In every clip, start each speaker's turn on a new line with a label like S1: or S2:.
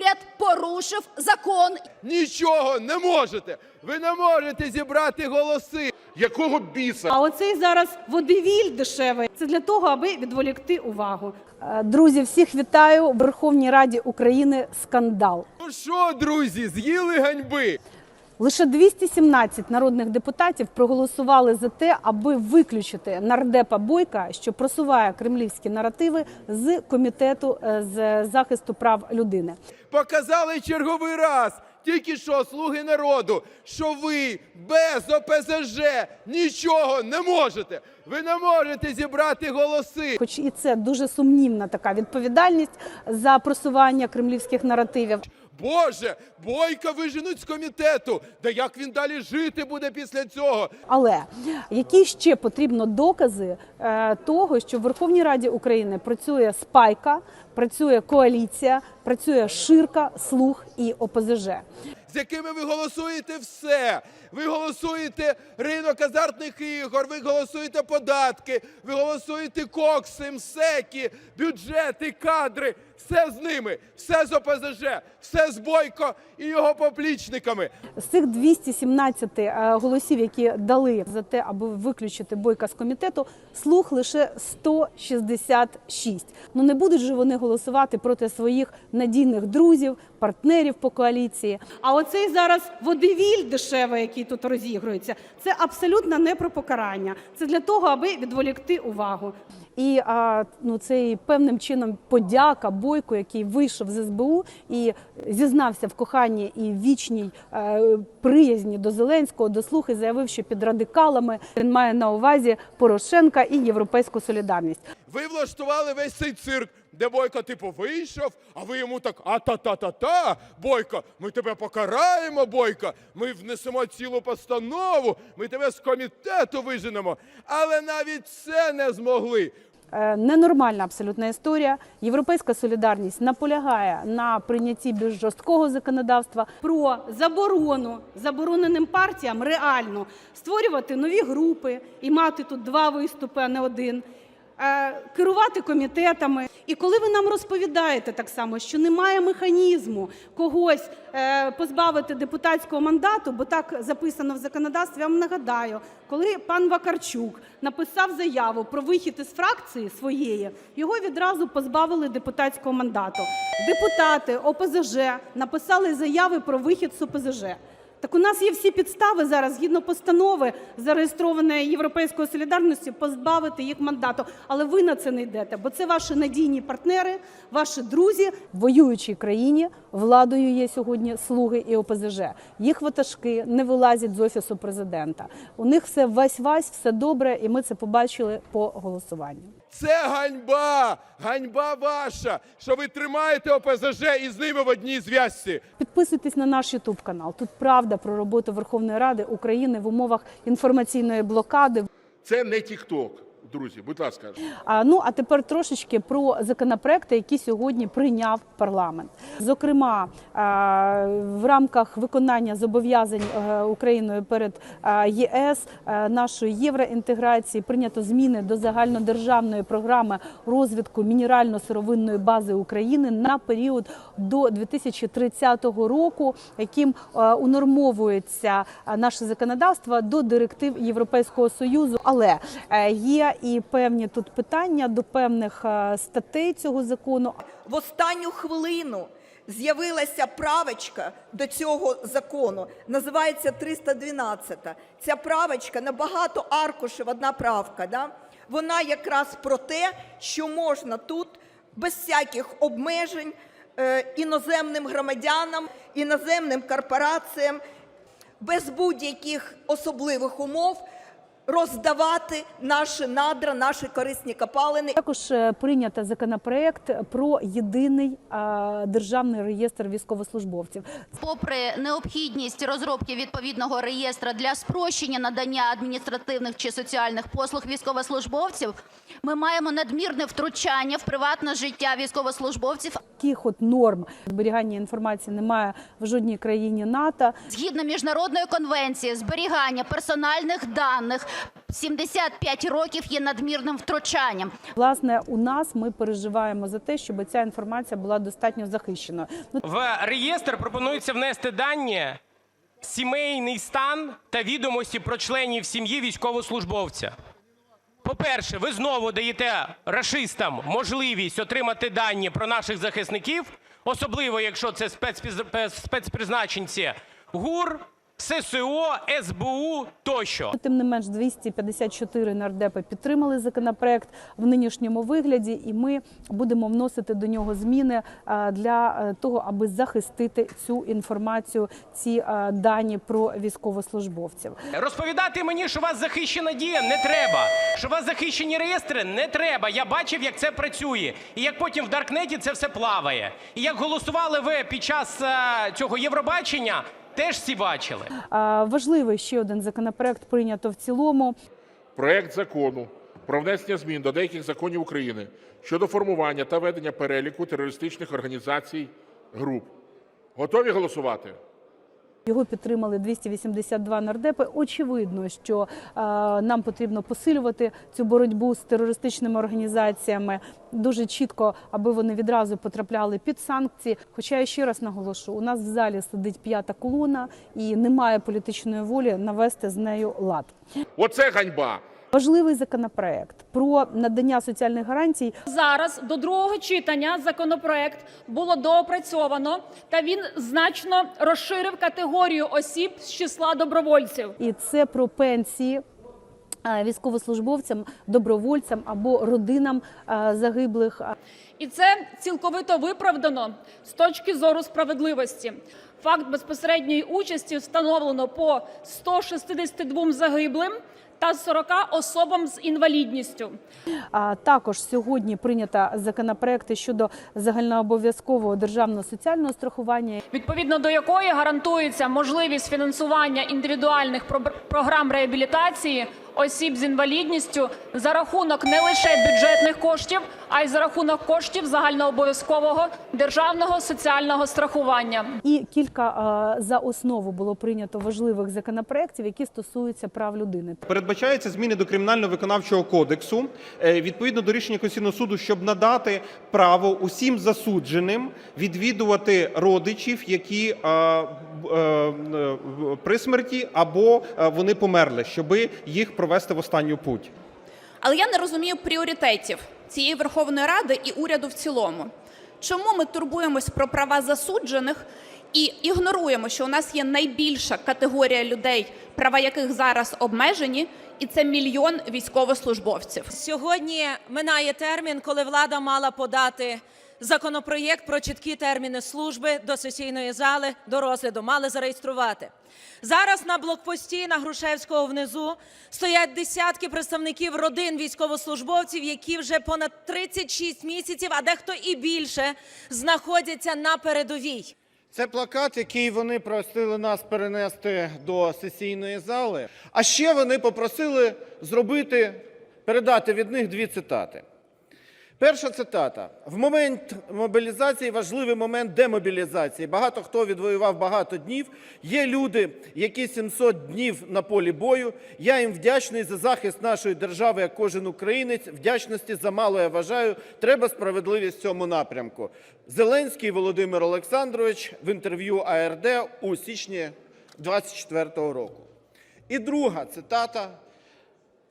S1: уряд порушив закон.
S2: Нічого не можете. Ви не можете зібрати голоси.
S3: Якого біса?
S4: А оцей зараз водевіль дешевий. Це для того, аби відволікти увагу.
S5: Е, Друзі, всіх вітаю в Верховній Раді України. Скандал.
S2: Ну що, друзі, з'їли ганьби?
S5: Лише 217 народних депутатів проголосували за те, аби виключити нардепа Бойка, що просуває кремлівські наративи з комітету е, з захисту прав людини.
S2: Показали черговий раз. Тільки що слуги народу, що ви без ОПЗЖ нічого не можете. Ви не можете зібрати голоси.
S5: Хоч і це дуже сумнівна така відповідальність за просування кремлівських наративів.
S2: Боже, бойка виженуть з комітету. Да як він далі жити буде після цього?
S5: Але які ще потрібно докази е, того, що в Верховній Раді України працює спайка, працює коаліція, працює ширка, слух і ОПЗЖ.
S2: з якими ви голосуєте все. Ви голосуєте ринок азартних ігор, ви голосуєте податки, ви голосуєте кокси, МСЕКи, бюджети, кадри. Все з ними, все з ОПЗЖ, все з Бойко і його поплічниками.
S5: З цих 217 е, голосів, які дали за те, аби виключити бойка з комітету, слух лише 166. Ну не будуть же вони голосувати проти своїх надійних друзів, партнерів по коаліції.
S4: А оцей зараз водевіль дешевий, який тут розігрується, це абсолютно не про покарання. Це для того, аби відволікти увагу.
S5: І а, ну, це певним чином подяка Бойку, який вийшов з СБУ і зізнався в коханні і вічній е, приязні до Зеленського, до слухи, заявив, що під радикалами він має на увазі Порошенка і Європейську солідарність.
S2: Ви влаштували весь цей цирк, де Бойко, типу, вийшов, а ви йому так а-та-та-та-та, Бойко, ми тебе покараємо, Бойко, ми внесемо цілу постанову, ми тебе з комітету виженемо. Але навіть це не змогли.
S5: Е, Ненормальна абсолютна історія. Європейська солідарність наполягає на прийнятті більш жорсткого законодавства.
S4: Про заборону забороненим партіям реально створювати нові групи і мати тут два виступи, а не один. Е, Керувати комітетами, і коли ви нам розповідаєте так само, що немає механізму когось е, позбавити депутатського мандату, бо так записано в законодавстві, я вам нагадаю, коли пан Вакарчук написав заяву про вихід із фракції своєї, його відразу позбавили депутатського мандату. Депутати ОПЗЖ написали заяви про вихід з ОПЗЖ. Так у нас є всі підстави зараз, згідно постанови, зареєстрованої Європейською солідарністю, позбавити їх мандату. Але ви на це не йдете, бо це ваші надійні партнери, ваші друзі,
S5: В воюючій країні владою є сьогодні слуги і ОПЗЖ. Їх ватажки не вилазять з офісу президента. У них все вась-вась, все добре, і ми це побачили по голосуванню.
S2: Це ганьба! Ганьба ваша, що ви тримаєте ОПЗЖ і з ними в одній зв'язці.
S5: Підписуйтесь на наш Ютуб канал. Тут правда про роботу Верховної Ради України в умовах інформаційної блокади.
S3: Це не Тікток, друзі. Будь ласка.
S5: А, ну а тепер трошечки про законопроекти, які сьогодні прийняв парламент. Зокрема, в рамках виконання зобов'язань е, Україною перед ЄС е, нашої євроінтеграції прийнято зміни до загальнодержавної програми розвитку мінерально-сировинної бази України на період до 2030 року, яким е, унормовується наше законодавство до директив Європейського союзу. Але є і певні тут питання до певних е, статей цього закону.
S6: в останню хвилину з'явилася правочка до цього закону. Називається 312. Ця правочка на багато аркушів, одна правка. Да? Вона якраз про те, що можна тут без всяких обмежень е, іноземним громадянам, іноземним корпораціям, без будь-яких особливих умов роздавати наші надра, наші корисні копалини.
S5: Також е, прийнято законопроект про єдиний е, державний реєстр військовослужбовців.
S7: Попри необхідність розробки відповідного реєстра для спрощення надання адміністративних чи соціальних послуг військовослужбовців, ми маємо надмірне втручання в приватне життя військовослужбовців.
S5: Таких от норм зберігання інформації немає в жодній країні НАТО.
S7: Згідно міжнародної конвенції, зберігання персональних даних 75 років є надмірним втручанням.
S5: Власне, у нас ми переживаємо за те, щоб ця інформація була достатньо захищеною. Ну,
S8: В реєстр пропонується внести дані сімейний стан та відомості про членів сім'ї військовослужбовця. По-перше, ви знову даєте рашистам можливість отримати дані про наших захисників, особливо якщо це спецпризначенці ГУР, ССО, СБУ тощо.
S5: Тим не менш, 254 нардепи підтримали законопроект в нинішньому вигляді, і ми будемо вносити до нього зміни е, для е, того, аби захистити цю інформацію, ці е, дані про військовослужбовців.
S8: Розповідати мені, що у вас захищена дія, не треба. Що у вас захищені реєстри, не треба. Я бачив, як це працює. І як потім в Даркнеті це все плаває. І як голосували ви під час цього Євробачення, теж всі бачили.
S5: А, Важливий ще один законопроект прийнято в цілому.
S3: Проект закону про внесення змін до деяких законів України щодо формування та ведення переліку терористичних організацій груп. Готові голосувати?
S5: Його підтримали 282 нардепи. Очевидно, що е, нам потрібно посилювати цю боротьбу з терористичними організаціями дуже чітко, аби вони відразу потрапляли під санкції. Хоча я ще раз наголошу, у нас в залі сидить п'ята колона і немає політичної волі навести з нею лад.
S3: Оце ганьба.
S5: Важливий законопроект про надання соціальних гарантій
S9: Зараз до другого читання законопроект було доопрацьовано, та він значно розширив категорію осіб з числа добровольців.
S5: і це про пенсії. е, Військовослужбовцям, добровольцям або родинам е, загиблих.
S9: І це цілковито виправдано з точки зору справедливості. Факт безпосередньої участі встановлено по 162 загиблим та 40 особам з інвалідністю.
S5: А також сьогодні прийнято законопроекти щодо загальнообов'язкового державного соціального страхування.
S9: відповідно до якої гарантується можливість фінансування індивідуальних про- програм реабілітації осіб з інвалідністю за рахунок не лише бюджетних коштів, а й за рахунок коштів загальнообов'язкового державного соціального страхування.
S5: І кілька за основу було прийнято важливих законопроєктів, які стосуються прав людини.
S10: Передбачаються зміни до кримінально-виконавчого кодексу е, відповідно до рішення Конституційного суду, щоб надати право усім засудженим відвідувати родичів, які е, б- е, при смерті або вони померли, щоб їх провести в останню путь.
S1: Але я не розумію пріоритетів цієї Верховної Ради і уряду в цілому. Чому ми турбуємось про права засуджених і ігноруємо, що у нас є найбільша категорія людей, права яких зараз обмежені, і це мільйон військовослужбовців.
S11: Сьогодні минає термін, коли влада мала подати законопроєкт про чіткі терміни служби до сесійної зали до розгляду. Мали зареєструвати. Зараз на блокпості на Грушевського внизу стоять десятки представників родин військовослужбовців, які вже понад 36 місяців, а дехто і більше, знаходяться на передовій.
S12: Це плакат, який вони просили нас перенести до сесійної зали. А ще вони попросили зробити, передати від них дві цитати. Перша цитата: в момент мобілізації важливий момент демобілізації. Багато хто відвоював багато днів. Є люди, які 700 днів на полі бою. Я їм вдячний за захист нашої держави, як кожен українець. Вдячності замало я вважаю. Треба справедливість в цьому напрямку. Зеленський Володимир Олександрович в інтерв'ю АРД у січні 24-го року. І друга цитата.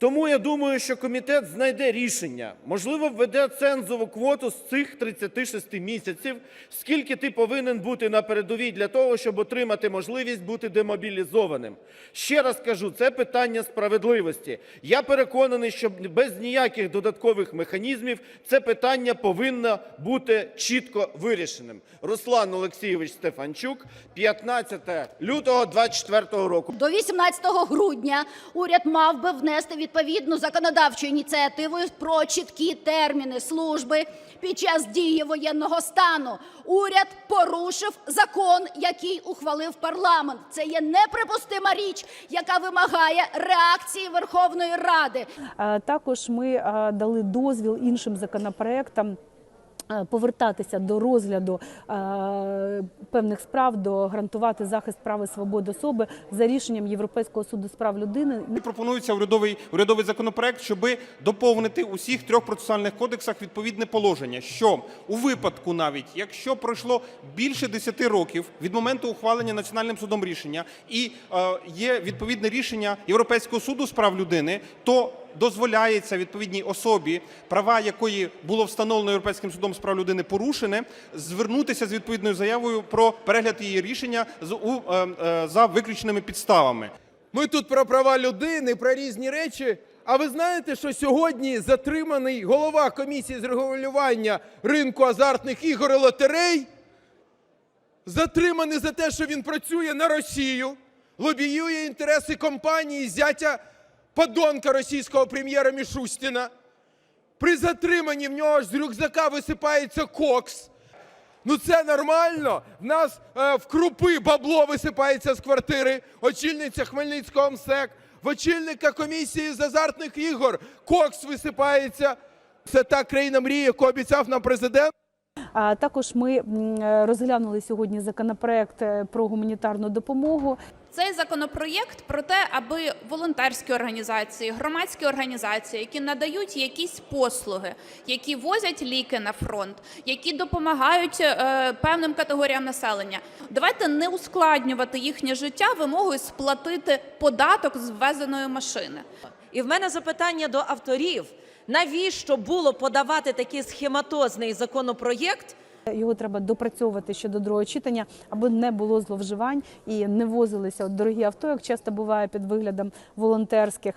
S12: Тому я думаю, що комітет знайде рішення. Можливо, введе цензову квоту з цих 36 місяців, скільки ти повинен бути на передовій для того, щоб отримати можливість бути демобілізованим. Ще раз кажу, це питання справедливості. Я переконаний, що без ніяких додаткових механізмів це питання повинно бути чітко вирішеним. Руслан Олексійович Стефанчук, 15 лютого 24 року.
S7: До 18 грудня уряд мав би внести відповідну законодавчу ініціативу про чіткі терміни служби під час дії воєнного стану. Уряд порушив закон, який ухвалив парламент. Це є неприпустима річ, яка вимагає реакції Верховної Ради.
S5: Е, Також ми е, дали дозвіл іншим законопроектам. Е, повертатися до розгляду е, певних справ, до гарантувати захист прав і свобод особи за рішенням Європейського суду з прав людини.
S10: Пропонується урядовий урядовий законопроект, щоб доповнити у всіх трьох процесуальних кодексах відповідне положення, що у випадку, навіть якщо пройшло більше 10 років від моменту ухвалення національним судом рішення і е, є відповідне рішення Європейського суду з прав людини, то дозволяється відповідній особі, права якої було встановлено Європейським судом з прав людини порушене, звернутися з відповідною заявою про перегляд її рішення е, е, за виключеними підставами.
S2: Ми тут про права людини, про різні речі. А ви знаєте, що сьогодні затриманий голова комісії з регулювання ринку азартних ігор і лотерей? Затриманий за те, що він працює на Росію, лобіює інтереси компанії зятя подонка російського прем'єра Мішустіна. При затриманні в нього ж з рюкзака висипається кокс. Ну це нормально. В нас е, в крупи бабло висипається з квартири. Очільниця Хмельницького МСЕК, в очільника комісії з азартних ігор кокс висипається. Це та країна мрії, яку обіцяв нам президент.
S5: А також ми е, розглянули сьогодні законопроект е, про гуманітарну допомогу.
S1: Цей законопроєкт про те, аби волонтерські організації, громадські організації, які надають якісь послуги, які возять ліки на фронт, які допомагають е, певним категоріям населення, давайте не ускладнювати їхнє життя вимогою сплатити податок з ввезеної машини.
S11: І в мене запитання до авторів: навіщо було подавати такий схематозний законопроєкт?
S5: Його треба допрацьовувати ще до другого читання, аби не було зловживань і не возилися от дорогі авто, як часто буває під виглядом волонтерських.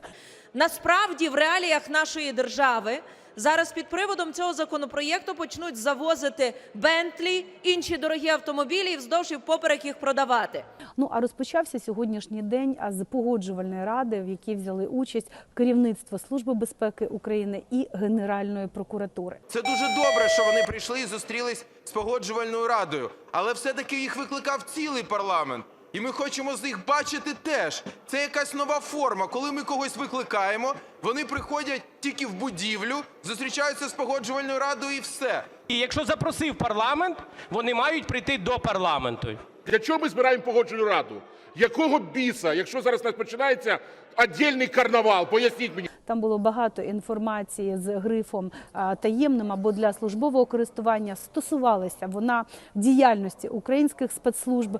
S11: Насправді, в реаліях нашої держави зараз під приводом цього законопроєкту почнуть завозити Бентлі, інші дорогі автомобілі і вздовж і впоперек їх продавати.
S5: Ну а розпочався сьогоднішній день з погоджувальної ради, в якій взяли участь керівництво Служби безпеки України і Генеральної прокуратури.
S2: Це дуже добре, що вони прийшли і зустрілись з погоджувальною радою, але все-таки їх викликав цілий парламент. І ми хочемо з них бачити теж. Це якась нова форма. Коли ми когось викликаємо, вони приходять тільки в будівлю, зустрічаються з погоджувальною радою і все.
S8: І якщо запросив парламент, вони мають прийти до парламенту.
S3: Для чого ми збираємо погоджувальну раду? Якого біса, якщо зараз у нас починається віддільний карнавал? Поясніть мені.
S5: Там було багато інформації з грифом таємним або для службового користування. Стосувалася вона діяльності українських спецслужб,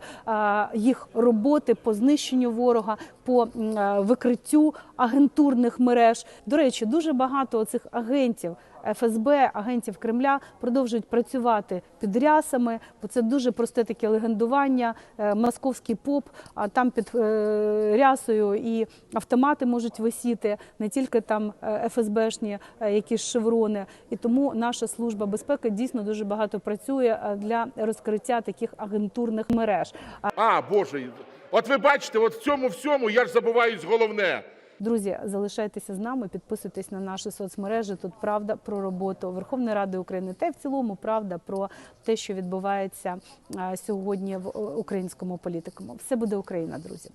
S5: їх роботи по знищенню ворога, по викриттю агентурних мереж. До речі, дуже багато цих агентів. ФСБ, агентів Кремля продовжують працювати під рясами, бо це дуже просте таке легендування. Е, Московський поп, а там під е, рясою і автомати можуть висіти, не тільки там е, ФСБшні е, якісь шеврони. І тому наша служба безпеки дійсно дуже багато працює е, для розкриття таких агентурних мереж. А,
S3: Боже, от ви бачите, от в цьому всьому я ж забуваюсь головне.
S5: Друзі, залишайтеся з нами, підписуйтесь на наші соцмережі. Тут правда про роботу Верховної Ради України та й в цілому правда про те, що відбувається сьогодні в українському політикуму. Все буде Україна, друзі.